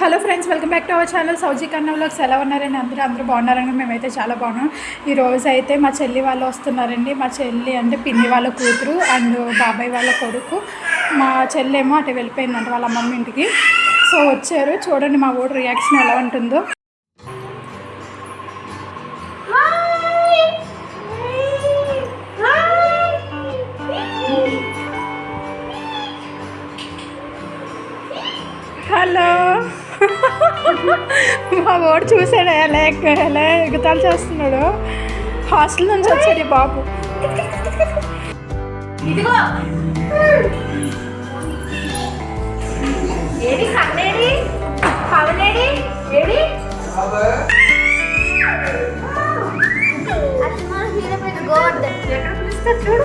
Hello friends welcome back to our channel. సౌజీ కన్నవ్లోకి ఎలా ఉన్నారండి? అందరూ అందరూ బాగున్నారండి? మేమైతే చాలా బాగున్నాం. ఈ రోజు అయితే మా చెల్లి వాళ్ళు వస్తున్నారండి. మా చెల్లి అంటే పిన్ని వాళ్ళ కూతురు అండ్ బాబాయ్ వాళ్ళ కొడుకు. మా చెల్లి ఏమో అటు వెళ్ళిపోయిందంట వాళ్ళ అమ్మమ్మ ఇంటికి. సో వచ్చారు. చూడండి మా ఊరు రియాక్షన్ ఎలా ఉంటుందో. హలో. మా వాడు చూసాడు ఎలా ఎక్క- ఎలా ఎగుతాలు చేస్తున్నాడు. హాస్టల్ నుంచి వచ్చాడు ఈ బాబు. ఇదిగో. ఏడి కన్నేడి పవనేడి ఏడి అసలు హీరో మీద గోవర్ధన్. ఎక్కడ పిలుస్తారు చూడు.